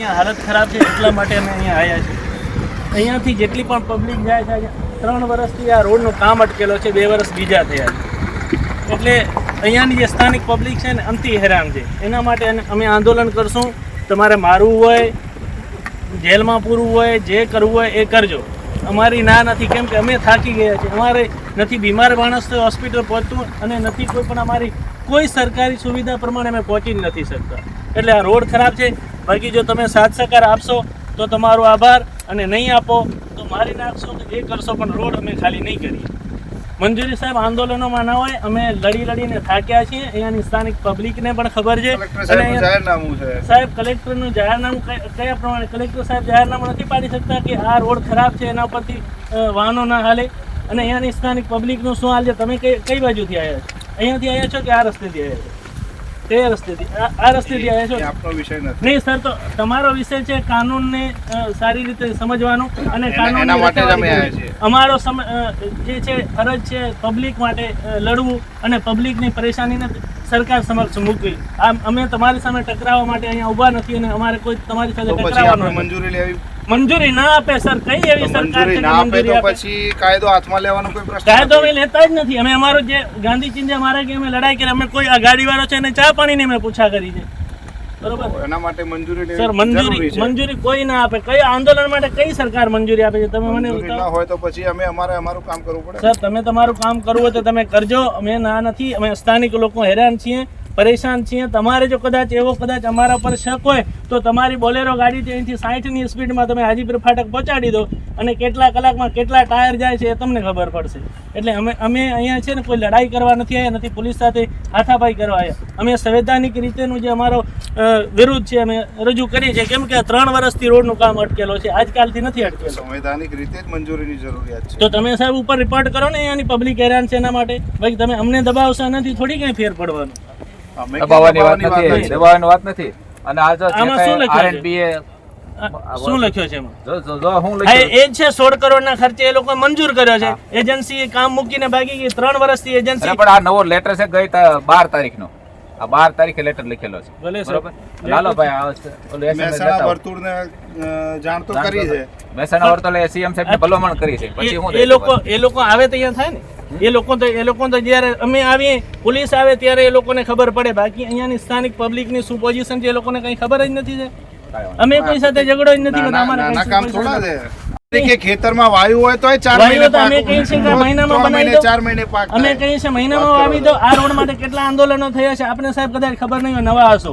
અહીંયા હાલત ખરાબ છે એટલા માટે અમે અહીંયા આવ્યા છીએ. અહીંયાથી જેટલી પણ પબ્લિક જાય છે ત્રણ વર્ષથી આ રોડનું કામ અટકેલો છે, બે વર્ષ બીજા થયા છે. એટલે અહીંયાની જે સ્થાનિક પબ્લિક છે ને, અંતિ હેરાન છે. એના માટે અમે આંદોલન કરશું. તમારે મારવું હોય, જેલમાં પૂરવું હોય, જે કરવું હોય, એ કરજો. અમારી ના નથી, કેમ કે અમે થાકી ગયા છે અમારે નથી બીમાર માણસ તો હોસ્પિટલ પહોંચતું અને નથી કોઈ પણ અમારી કોઈ સરકારી સુવિધા પ્રમાણે અમે પહોંચી જ નથી શકતા. એટલે આ રોડ ખરાબ છે. બાકી જો તમે સાથ સહકાર આપશો તો તમારો આભાર અને નહીં આપો તો મારી નાખશો તો એ કરશો પણ રોડ અમે ખાલી નહીં કરીએ. મંજૂરી સાહેબ આંદોલનોમાં ના હોય અમે લડી લડીને થાક્યા છીએ. અહીંયાની સ્થાનિક પબ્લિકને પણ ખબર છે. સાહેબ કલેક્ટરનું જાહેરનામું કયા કયા પ્રમાણે? કલેક્ટર સાહેબ જાહેરનામું નથી પાડી શકતા કે આ રોડ ખરાબ છે એના પરથી વાહનો ના હાલે. અને અહીંયાની સ્થાનિક પબ્લિકનું શું હાલ છે? તમે કઈ કઈ બાજુથી આવ્યા છો? અહીંયાથી આવ્યા છો કે આ રસ્તેથી આવ્યા છો? કયા રસ્તેથી આ રસ્તેથી આવ્યા છો આપનો વિષય નથી નહીં સર તો તમારો વિષય છે કાનૂનને સારી રીતે સમજવાનું અને કાનૂન એના માટે અમે આવ્યા છીએ. અમારો જે છે ફરજ છે પબ્લિક માટે લડવું અને પબ્લિકની પરેશાનીને સરકાર સમક્ષ મૂકવી. આમ અમે તમારી સામે ટકરાવવા માટે અહીંયા ઊભા નથી અને અમારે કોઈ તમારી સાથે ટકરાવવાનું મંજૂરી લેવી? મંજૂરી ના આપે સર કઈ એવી સરકાર છે મંજૂરી આપે પછી કાયદો હાથમાં લેવાનો કોઈ પ્રશ્ન કાયદો અમે લેતા જ નથી. અમે અમારો જે ગાંધીજી અમારે કે અમે લડાઈ કરી અમે કોઈ આ ગાડીવાળો છે એને ચા પાણીની અમે પૂછા કરી છે. બરોબર? એના માટે મંજૂરી સર મંજૂરી મંજૂરી કોઈ ના આપે. કઈ આંદોલન માટે કઈ સરકાર મંજૂરી આપે છે? તમે મને ના હોય તો પછી અમે અમારે અમારું કામ કરવું પડે. સર તમે તમારું કામ કરવું હોય તો તમે કરજો. અમે ના નથી અમે સ્થાનિક લોકો હેરાન છીએ. પરેશાન છીએ. તમારે જો કદાચ એવો કદાચ અમારા પર શક હોય તો તમારી બોલેરો ગાડી છે અહીંથી સાઠની સ્પીડમાં તમે હાજીપુર ફાટક પહોંચાડી દો અને કેટલા કલાકમાં કેટલા ટાયર જાય છે એ તમને ખબર પડશે. એટલે અમે અમે અહીંયા છે ને કોઈ લડાઈ કરવા નથી આવ્યા નથી પોલીસ સાથે હાથાપાઈ કરવા આવ્યા. અમે સંવૈધાનિક રીતેનું જે અમારો અ, વિરોધ છે અમે રજૂ કરીએ છીએ. કેમ કે ત્રણ વર્ષથી રોડનું કામ અટકેલો છે. આજકાલથી નથી અટકેલો. સંવૈધાનિક રીતે જ મંજૂરીની જરૂરિયાત છે. તો તમે સાહેબ ઉપર રિપોર્ટ કરો ને અહીંયાની પબ્લિક હેરાન છે એના માટે. ભાઈ તમે અમને દબાવશો નથી થોડી કંઈ ફેર પડવાનો. દબાવવાની વાત નથી દબાવવાની વાત નથી. અને આ જો? R&B એ શું લખ્યો છે એમાં? જો જો જો હું લખ્યું. એ છે સોળ કરોડના ખર્ચે એ લોકો મંજૂર કર્યો છે. એજન્સી કામ મૂકીને ભાગી ગઈ ત્રણ વર્ષથી અરે એજન્સી પણ આ નવો લેટર છે ગઈ તા- બાર તારીખનો. આ બાર તારીખે લેટર લખેલો છે. બરોબર? લાલો ભાઈ આ વસ્તુ- મહેસાણા વર્તુળને જાણ તો કરી છે. મહેસાણા વર્તલે સીએમ સાહેબની ભલામણ કરી છે. પછી હું એ- એ લોકો એ લોકો આવે તો અહીંયા થાય ને? એ લોકો તો એ લોકો તો જ્યારે અમે આવીએ પોલીસ આવે ત્યારે એ લોકોને ખબર પડે. બાકી અહીંયાની સ્થાનિક પબ્લિકની શું પોઝિશન છે એ લોકોને કઈ ખબર જ નથી છે. અમે કોઈ સાથે ઝઘડો જ નથી નાના અમારે કામ થોડા છે. કે ખેતરમાં વાયુ હોય તોય ચાર મહિને તો અમે કહીએ છીએ કે મહિનામાં બનાવી મહિને દો. ચાર મહિને પાક અમે કહીએ છીએ મહિનામાં વાવી દો. આ રોડ માટે કેટલા આંદોલનો થયા છે? આપણે સાહેબ કદાચ ખબર નહીં હોય નવા હશો.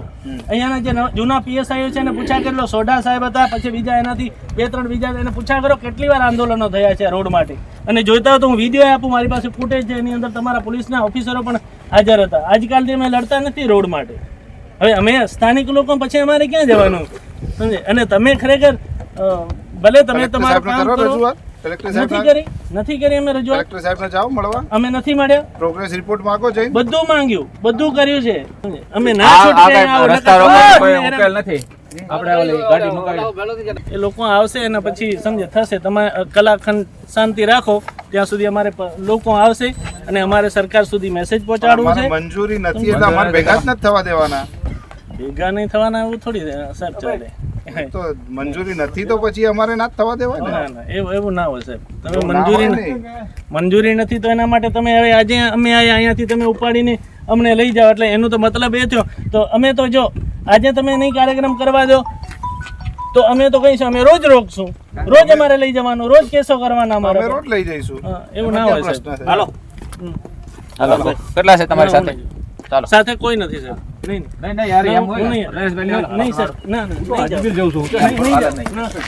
અહીંયાના જે જૂના પીએસઆઈઓ છે એને પૂછા કેટલો સોઢા સાહેબ હતા પછી બીજા એનાથી બે ત્રણ બીજા એને પૂછા કરો કેટલી વાર આંદોલનો થયા છે રોડ માટે. અને જોઈતા હોય તો હું વીડિયો આપું મારી પાસે ફૂટેજ છે એની અંદર તમારા પોલીસના ઓફિસરો પણ હાજર હતા. આજકાલથી અમે લડતા નથી રોડ માટે. હવે અમે સ્થાનિક લોકો પછી અમારે ક્યાં જવાનું? સમજે? અને તમે ખરેખર ભલે તમે તમારું કામ કરો નથી કરી નથી કરી અમે રજૂઆત? કલેક્ટર સાહેબને જાઓ મળવા. અમે નથી મળ્યા. પ્રોગ્રેસ રિપોર્ટ માંગો જઈ બધું માંગ્યું બધું કર્યું છે. અમે ના છૂટકે રસ્તા રોકવાનો કોઈ ઉકેલ નથી. એ લોકો આવશે અને પછી સમજે થશે. તમે કલાખંડ શાંતિ રાખો. ત્યાં સુધી અમારે લોકો આવશે અને અમારે સરકાર સુધી મેસેજ પહોંચાડવું છે. મંજૂરી નથી. એટલે અમારે ભેગા જ નથી. થવા દેવાના. ભેગા નહીં થવાના એવું થોડી સાહેબ ચાલે. તો મંજૂરી નથી તો પછી અમારે ના થવા દેવા ને? ના ના એવું એવું ના હોય સાહેબ. તમે મંજૂરી. મંજૂરી નથી તો એના માટે તમે હવે આજે અમે અહીંયાથી તમે ઉપાડીને અમને લઈ જાઓ. એટલે એનો તો મતલબ એ થયો. તો અમે તો જો આજે તમે નહીં કાર્યક્રમ કરવા દો તો અમે તો કહીશું અમે રોજ રોકશું. રોજ અમારે લઈ જવાનું રોજ કેસો કરવાના અમારે રોજ લઈ જઈશું. એવું ના હોય સાહેબ. હાલો. હાલો કેટલા છે તમારી સાથે? ચાલો. સાથે કોઈ નથી સાહેબ. નહીં નહીં નહીં યાર એમ હોય. નહીં સર ના ના નહીં જાઓ. જઉં. છું. નહીં, જાવ નહીં. ના, સર,